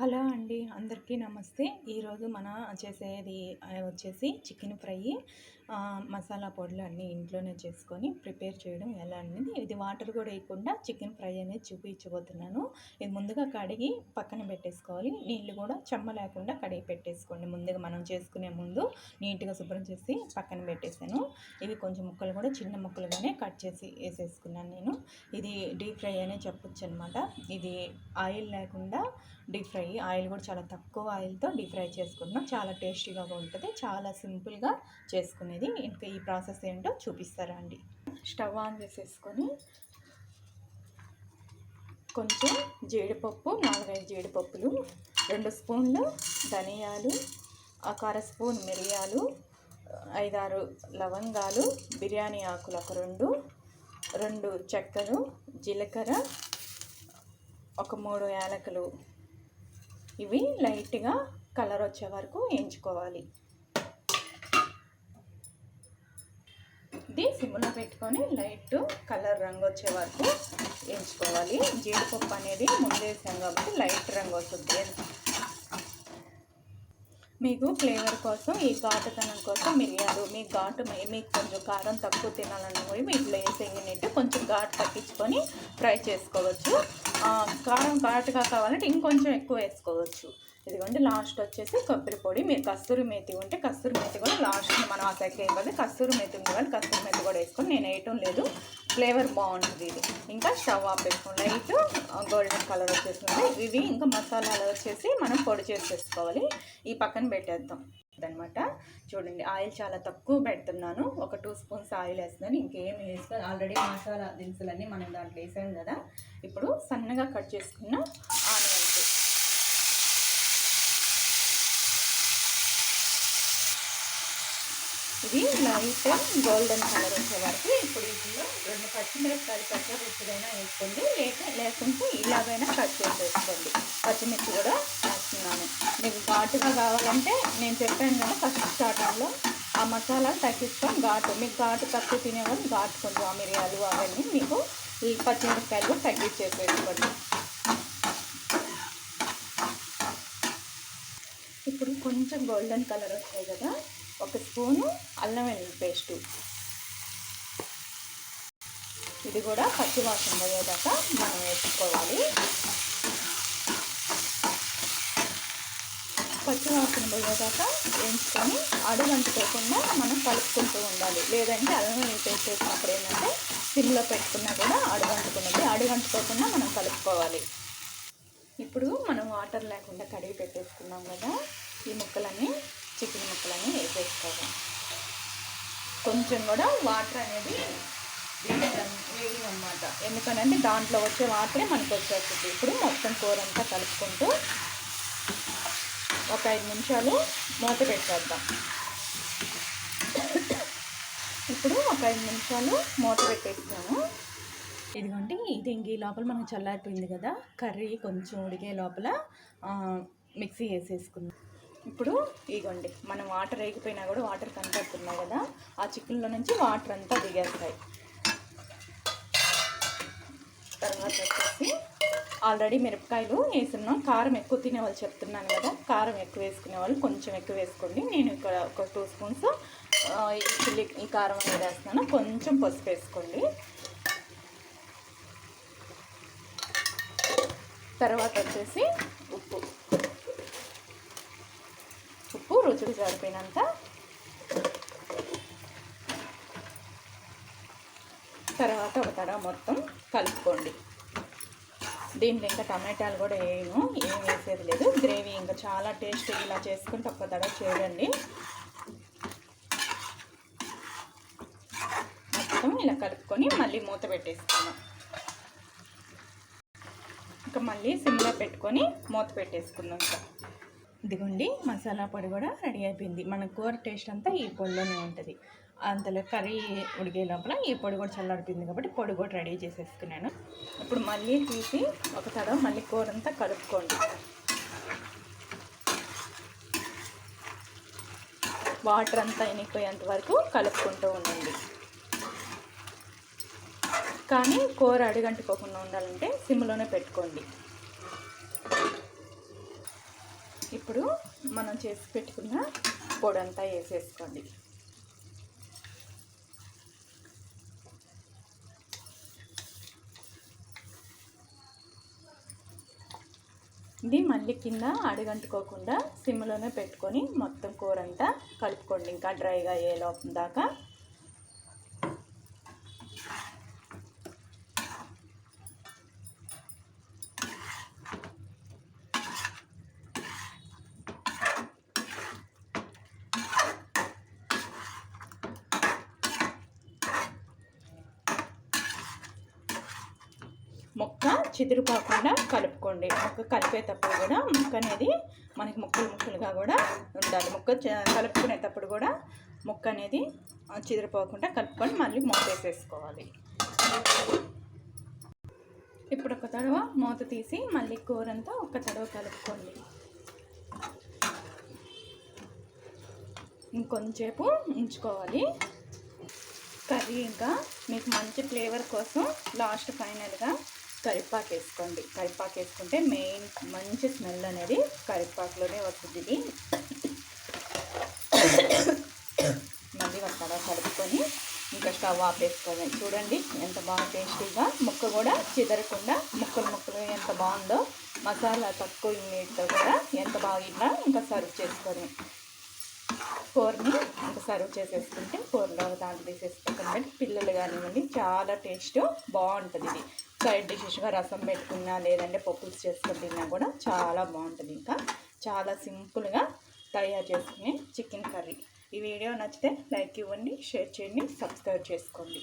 Hello అండి అందరికీ నమస్తే. ఈరోజు మన చేసేది వచ్చేసి చికెన్ ఫ్రై. మసాలా పొడులు అన్నీ ఇంట్లోనే చేసుకొని ప్రిపేర్ చేయడం ఎలా అనేది ఇది వాటర్ కూడా వేయకుండా చికెన్ ఫ్రై అనేది చూపించబోతున్నాను. ఇది ముందుగా కడిగి పక్కన పెట్టేసుకోవాలి. నీళ్ళు కూడా చెమ్మ లేకుండా కడిగి పెట్టేసుకోండి. ముందుగా మనం చేసుకునే ముందు నీట్గా శుభ్రం చేసి పక్కన పెట్టేసాను ఇవి కొంచెం ముక్కలు కూడా చిన్న ముక్కలుగానే కట్ చేసి వేసేసుకున్నాను నేను. ఇది డీప్ ఫ్రై అనే చెప్పొచ్చు అనమాట ఇది ఆయిల్ లేకుండా డీప్ ఫ్రై ఆయిల్ కూడా చాలా తక్కువ ఆయిల్తో డీప్ ఫ్రై చేసుకుంటున్నాం చాలా టేస్టీగా ఉంటుంది. చాలా సింపుల్గా చేసుకునేది. ఇంకా ఈ ప్రాసెస్ ఏంటో చూపిస్తారా అండి. స్టవ్ ఆన్ చేసేసుకొని కొంచెం జీడిపప్పు నాలుగైదు జీడిపప్పులు రెండు స్పూన్లు ధనియాలు ఒక అర స్పూన్ మిరియాలు ఐదారు లవంగాలు బిర్యానీ ఆకులు ఒక రెండు రెండు చెక్కలు జీలకర్ర ఒక మూడు యాలకులు ఇవి లైట్గా కలర్ వచ్చే వరకు వేయించుకోవాలి ఇది సిమ్లో పెట్టుకొని లైట్ కలర్ రంగు వచ్చే వరకు వేయించుకోవాలి జీడిపప్పు అనేది ముందేసాం కాబట్టి లైట్ రంగు వస్తుంది. మీకు ఫ్లేవర్ కోసం ఈ ఘాటుతనం కోసం మిరియాలు మీకు ఘాటు మీకు కొంచెం కారం తక్కువ తినాలని కూడా మీ వీటిలో వేసేగినట్టు కొంచెం ఘాటు తప్పించుకొని ఫ్రై చేసుకోవచ్చు. కారం ఘాటుగా కావాలంటే ఇంకొంచెం ఎక్కువ వేసుకోవచ్చు. ఇదిగోండి లాస్ట్ వచ్చేసి కొబ్బరి పొడి మీరు కస్తూరి మేతి ఉంటే కస్తూరి మేతి కూడా లాస్ట్ మనం ఆ సెక్ వేయబడి కస్తూరి మేతి ఉంది కానీ కస్తూరి మేతి కూడా వేసుకొని నేను వేయటం లేదు. ఫ్లేవర్ బాగుంటుంది ఇది. ఇంకా స్టవ్ ఆఫ్ వేసుకోండి లైట్ గోల్డెన్ కలర్ వచ్చేసింది. ఇవి ఇంకా మసాలాలు వచ్చేసి మనం పొడి చేసేసుకోవాలి. ఈ పక్కన పెట్టేద్దాం. అనమాట చూడండి ఆయిల్ చాలా తక్కువ పెడుతున్నాను. ఒక టూ స్పూన్స్ ఆయిల్ వేస్తున్నాను. ఇంకేం వేస్తాను ఆల్రెడీ మసాలా దినుసులన్నీ మనం దాంట్లో వేసాం కదా. ఇప్పుడు సన్నగా కట్ చేసుకున్న ఆనియన్స్. ఇది లైట్ గోల్డెన్ కలర్ వచ్చే వరకు ఇప్పుడు ఇందులో రెండు పచ్చిమిరపకాయలు పచ్చ రుచిదైనా వేసుకోండి. లేక లేకుంటే ఇలాగైనా కట్ చేసి వేసుకోండి పచ్చిమిర్చి కూడా వేస్తున్నాను మీకు ఘాటుగా కావాలంటే నేను చెప్పాను కదా ఫస్ట్ స్టార్టర్లో ఆ మసాలా తగ్గిస్తాం ఘాటు మీకు ఘాటు తక్కువ తినేవాళ్ళు ఘాటు కొంచెం ఆ మిరియాలు అవన్నీ మీకు ఈ పచ్చిమిరపకాయలు కూడా తగ్గించేసి వేసుకోండి ఇప్పుడు కొంచెం గోల్డెన్ కలర్ వస్తాయి కదా ఒక స్పూను అల్లం వెల్లుల్లి పేస్టు. ఇది కూడా పచ్చివాసన పోయేదాకా మనం వేసుకోవాలి. పచ్చివాసన పోయేదాకా వేయించుకొని అడుగంటుకోకుండా మనం కలుపుకుంటూ ఉండాలి. లేదంటే అల్లం పేస్ట్ వేసినప్పుడు ఏంటంటే సిమ్లో పెట్టుకున్నా కూడా అడుగంటుకున్నది అడుగంటుకోకుండా మనం కలుపుకోవాలి. ఇప్పుడు మనం వాటర్ లేకుండా కడిగి పెట్టేసుకున్నాం కదా ఈ ముక్కలన్నీ చికెన్ ముక్కలన్నీ వేసేసుకోవాలి. కొంచెం కూడా వాటర్ అనేది వేయం అన్నమాట. ఎందుకనంటే దాంట్లో వచ్చే వాటరే మనకు వచ్చేస్తుంది. ఇప్పుడు మొత్తం కూర అంతా కలుపుకుంటూ ఒక ఐదు నిమిషాలు మూత పెట్టేద్దాం. ఇప్పుడు ఒక ఐదు నిమిషాలు మూత పెట్టేస్తాము ఇదిగోండి ఇది ఇంక ఈ లోపల మనకు చల్లారిపోయింది కదా కర్రీ కొంచెం ఉడికే లోపల మిక్సీ వేసేసుకుందాం. ఇప్పుడు ఇగోండి మనం వాటర్ వేగిపోయినా కూడా వాటర్ కనపడుతున్నాయి కదా ఆ చికెన్లో నుంచి వాటర్ అంతా దిగేస్తాయి. తర్వాత వచ్చేసి ఆల్రెడీ మిరపకాయలు వేసున్నాం. కారం ఎక్కువ తినే వాళ్ళు చెప్తున్నాను కదా కారం ఎక్కువ వేసుకునే వాళ్ళు కొంచెం ఎక్కువ వేసుకోండి. నేను ఇక్కడ ఒక టూ స్పూన్స్ ఈ ఈ కారం అనేది వేస్తున్నాను. కొంచెం పసుపు వేసుకోండి. తర్వాత వచ్చేసి ఉప్పు. ఉప్పు రుచికి సరిపోయినంత. తర్వాత ఒక తడ మొత్తం కలుపుకోండి. దీంట్లో ఇంకా టమాటాలు కూడా వేయను ఏం వేసేది లేదు. గ్రేవీ ఇంకా చాలా టేస్ట్ ఇలా చేసుకుంటే ఒక్క తడ చేయండి. మొత్తం ఇలా కలుపుకొని మళ్ళీ మూత పెట్టేసుకున్నాం. ఇంకా మళ్ళీ సిమ్లో పెట్టుకొని మూత పెట్టేసుకుందాం ఇంకా. ఇదిగోండి మసాలా పొడి కూడా రెడీ అయిపోయింది. మన కూర టేస్ట్ అంతా ఈ పొడిలోనే ఉంటుంది. అంతలో కర్రీ ఉడికే లోపల ఈ పొడి కూడా చల్లారిపోయింది కాబట్టి పొడి కూడా రెడీ చేసేసుకున్నాను. ఇప్పుడు మళ్ళీ తీసి ఒక తడవ మళ్ళీ కూర అంతా కలుపుకోండి. వాటర్ అంతా ఎనిపోయేంత వరకు కలుపుకుంటూ ఉండండి. కానీ కూర అడిగంటుకోకుండా ఉండాలంటే సిమ్లోనే పెట్టుకోండి. ఇప్పుడు మనం చేసి పెట్టుకున్న పొడంతా వేసేసుకోండి. ఇది మళ్ళీ కింద అడుగంటుకోకుండా సిమ్లోనే పెట్టుకొని మొత్తం కూర అంతా కలుపుకోండి. ఇంకా డ్రైగా అయ్యే లోపం దాకా ముక్క చిదురుపోకుండా కలుపుకోండి. ముక్క కలిపేటప్పుడు కూడా ముక్క అనేది మనకి ముక్కలు ముక్కలుగా కూడా ఉండాలి. ముక్క చ- కలుపుకునేటప్పుడు కూడా ముక్క అనేది ఆ, చిదిరిపోకుండా కలుపుకొని మళ్ళీ మూత వేసేసుకోవాలి ఇప్పుడు ఒక తడవ మూత తీసి మళ్ళీ కూర అంతా ఒక తడవ కలుపుకోండి. ఇంకొంచేపు ఉంచుకోవాలి. కర్రీ ఇంకా మీకు మంచి ఫ్లేవర్ కోసం లాస్ట్ ఫైనల్గా కరివేపాకు వేసుకోండి కరివేపాకు వేసుకుంటే మెయిన్ మంచి స్మెల్ అనేది కరివేపాకులోనే వస్తుంది. ఇది మళ్ళీ ఒక తడ కలుపుకొని ఇంకా స్టవ్ ఆపేసుకోవాలి చూడండి ఎంత బాగా టేస్టీగా ముక్క కూడా చిదరకుండా ముక్కలు ముక్కలు ఎంత బాగుందో మసాలా తక్కువ నీటితో కూడా ఎంత బాగా ఇంకా సర్వ్ చేసుకొని కూరని ఇంకా సర్వ్ చేసేసుకుంటే కూరలో దాంట్లో తీసేసుకుంటే పిల్లలు కానివ్వండి చాలా టేస్ట్ బాగుంటుంది ఇది. సైడ్ డిషెస్గా రసం పెట్టుకున్నా లేదంటే పప్పులు చేసుకొని తిన్నా కూడా చాలా బాగుంటుంది. ఇంకా చాలా సింపుల్గా తయారు చేసుకునే చికెన్ కర్రీ. ఈ వీడియో నచ్చితే లైక్ ఇవ్వండి షేర్ చేయండి సబ్స్క్రైబ్ చేసుకోండి.